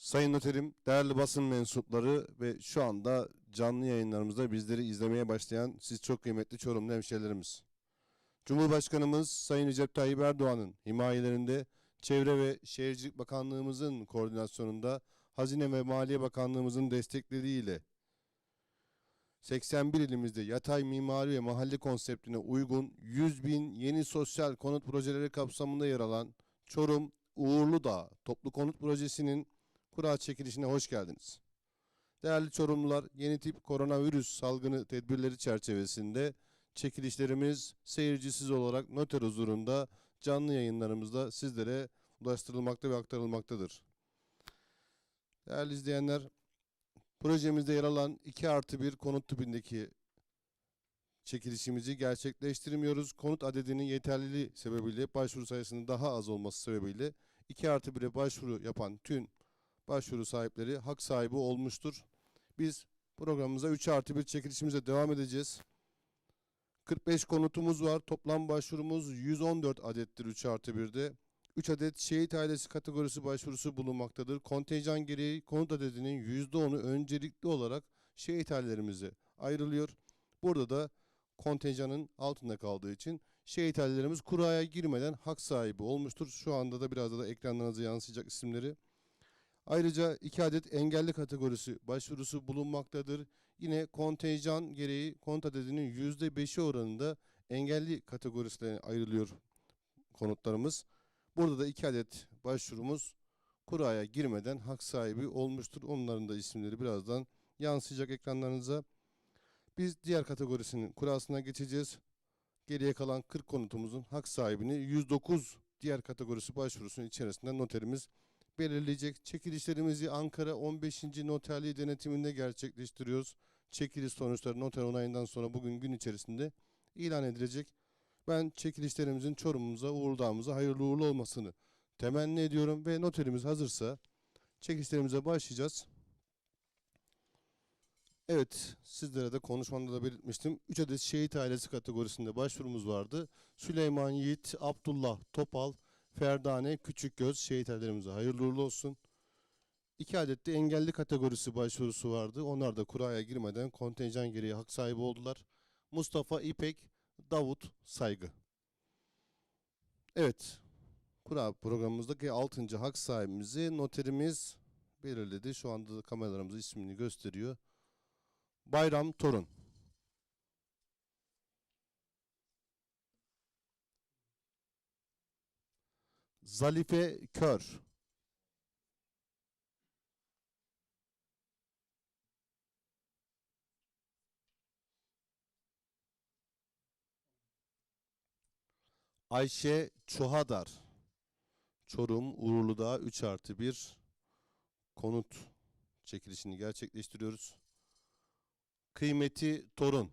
Sayın Noterim, değerli basın mensupları ve şu anda canlı yayınlarımızda bizleri izlemeye başlayan siz çok kıymetli Çorumlu hemşehrilerimiz. Cumhurbaşkanımız Sayın Recep Tayyip Erdoğan'ın himayelerinde Çevre ve Şehircilik Bakanlığımızın koordinasyonunda Hazine ve Maliye Bakanlığımızın destekleriyle 81 ilimizde yatay mimari ve mahalle konseptine uygun 100 bin yeni sosyal konut projeleri kapsamında yer alan Çorum Uğurlu Dağ Toplu Konut Projesi'nin kura çekilişine hoş geldiniz. Değerli Çorumlular, yeni tip koronavirüs salgını tedbirleri çerçevesinde çekilişlerimiz seyircisiz olarak noter huzurunda canlı yayınlarımızda sizlere ulaştırılmakta ve aktarılmaktadır. Değerli izleyenler, projemizde yer alan 2 artı 1 konut tipindeki çekilişimizi gerçekleştirmiyoruz. Konut adedinin yeterliliği sebebiyle başvuru sayısının daha az olması sebebiyle 2 artı 1'e başvuru yapan tüm başvuru sahipleri hak sahibi olmuştur. Biz programımıza 3 artı 1 çekilişimize devam edeceğiz. 45 konutumuz var. Toplam başvurumuz 114 adettir 3 artı 1'de. 3 adet şehit ailesi kategorisi başvurusu bulunmaktadır. Kontenjan gereği konut adedinin %10'u öncelikli olarak şehit ailelerimize ayrılıyor. Burada da kontenjanın altında kaldığı için şehit ailelerimiz kuraya girmeden hak sahibi olmuştur. Şu anda da biraz da ekranlarınıza yansıyacak isimleri. Ayrıca iki adet engelli kategorisi başvurusu bulunmaktadır. Yine kontenjan gereği konut adedinin %5'i oranında engelli kategorisine ayrılıyor konutlarımız. Burada da iki adet başvurumuz kuraya girmeden hak sahibi olmuştur. Onların da isimleri birazdan yansıyacak ekranlarınıza. Biz diğer kategorisinin kurasına geçeceğiz. Geriye kalan 40 konutumuzun hak sahibini 109 diğer kategorisi başvurusunun içerisinde noterimiz belirleyecek. Çekilişlerimizi Ankara 15. Noterliği denetiminde gerçekleştiriyoruz. Çekiliş sonuçları noter onayından sonra bugün gün içerisinde ilan edilecek. Ben çekilişlerimizin Çorum'umuza, Uğurlu'muza hayırlı uğurlu olmasını temenni ediyorum ve noterimiz hazırsa çekilişlerimize başlayacağız. Evet, sizlere de konuşmamda da belirtmiştim. 3 adet şehit ailesi kategorisinde başvurumuz vardı. Süleyman Yiğit, Abdullah Topal, Ferdane Küçükgöz şehit ailelerimize hayırlı uğurlu olsun. 2 adet de engelli kategorisi başvurusu vardı. Onlar da kuraya girmeden kontenjan gereği hak sahibi oldular. Mustafa İpek, Davut Saygı. Evet, kura programımızdaki 6. hak sahibimizi noterimiz belirledi. Şu anda da kameralarımız ismini gösteriyor. Bayram Torun. Zalife Kör. Ayşe Çuhadar. Çorum Uğurlu'da 3 artı 1 konut çekilişini gerçekleştiriyoruz. Kıymeti Torun.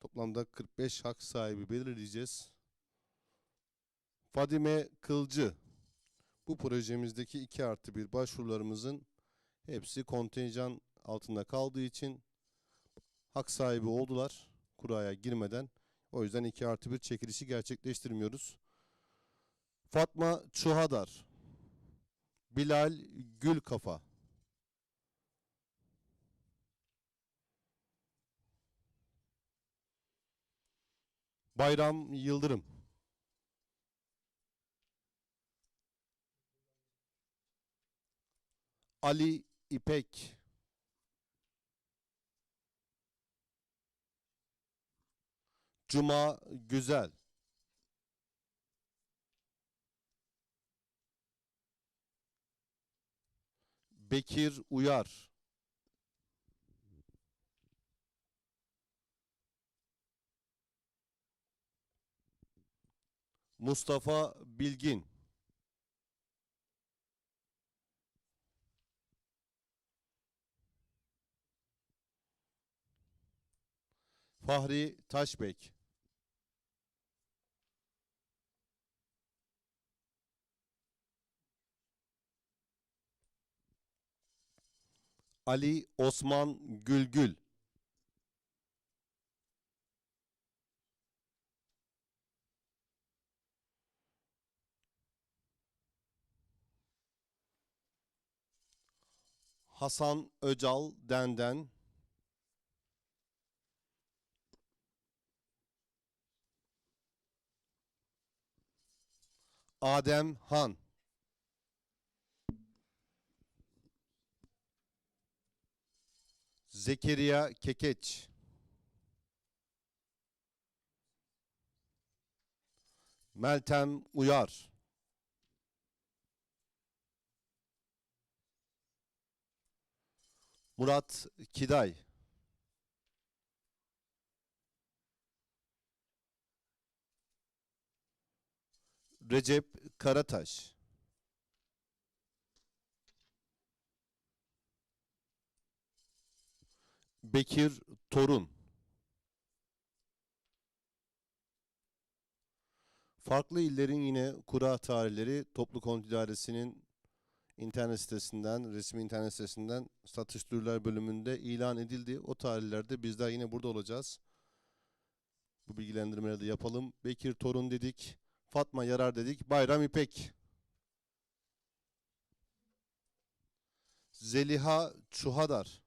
Toplamda 45 hak sahibi belirleyeceğiz. Fadime Kılcı. Bu projemizdeki 2 artı 1 başvurularımızın hepsi kontenjan altında kaldığı için hak sahibi oldular kuraya girmeden. O yüzden 2 artı 1 çekilişi gerçekleştirmiyoruz. Fatma Çuhadar. Bilal Gülkafa. Bayram Yıldırım. Ali İpek. Cuma Güzel. Bekir Uyar. Mustafa Bilgin. Fahri Taşbek. Ali Osman Gülgül. Hasan Öcal Denden Adem Han. Zekeriya Kekeç. Meltem Uyar. Murat Kiday Recep Karataş Bekir Torun Farklı illerin yine kura tarihleri Toplu Konut İdaresi'nin internet sitesinden, resmi internet sitesinden satış duyurular bölümünde ilan edildi. O tarihlerde bizler yine burada olacağız. Bu bilgilendirmeleri de yapalım. Bekir Torun dedik, Fatma Yarar dedik, Bayram İpek. Zeliha Çuhadar.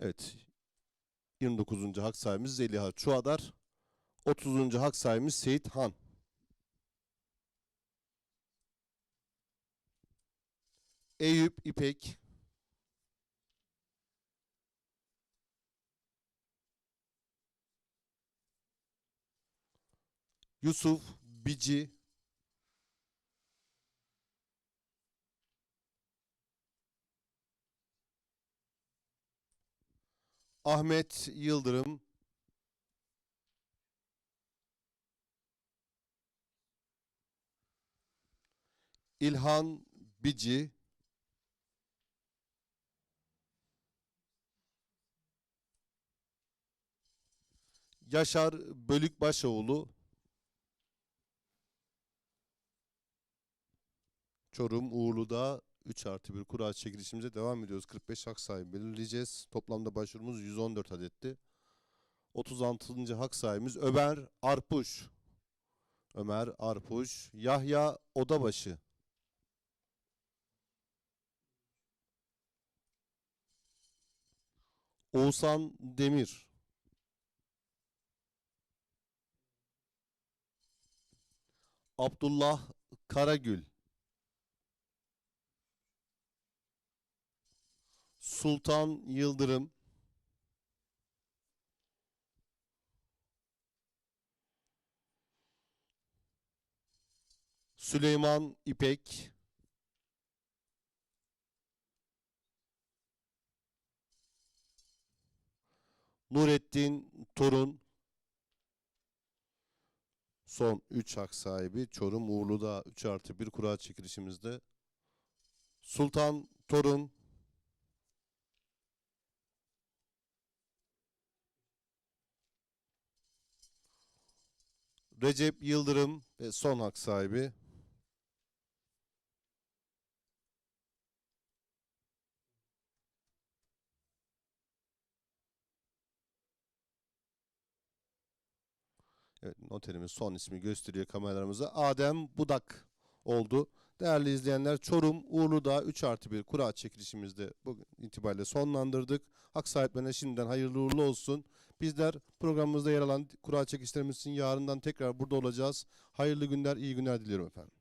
Evet. 29. hak sahibimiz Zeliha Çuhadar. 30. hak sahibimiz Seyit Han. Eyüp İpek. Yusuf Bici. Ahmet Yıldırım. İlhan Bici. Yaşar Bölükbaşoğlu. Çorum Uğurlu'da 3 artı 1 kura çekilişimize devam ediyoruz. 45 hak sahibi belirleyeceğiz. Toplamda başvurumuz 114 adetti. 36. hak sahibimiz Ömer Arpuş. Ömer Arpuş. Yahya Odabaşı. Oğuzhan Demir. Abdullah Karagül. Sultan Yıldırım. Süleyman İpek. Nurettin Torun. Son 3 hak sahibi Çorum Uğurlu'da 3 artı 1 kura çekilişimizde. Sultan Torun. Recep Yıldırım ve son hak sahibi. Evet, noterimiz son ismi gösteriyor kameralarımıza. Adem Budak oldu. Değerli izleyenler Çorum Uğurlu'da 3 artı 1 kura çekilişimizde bugün itibariyle sonlandırdık. Hak sahiplerine şimdiden hayırlı uğurlu olsun. Bizler programımızda yer alan kura çekilişlerimizin yarından tekrar burada olacağız. Hayırlı günler, iyi günler diliyorum efendim.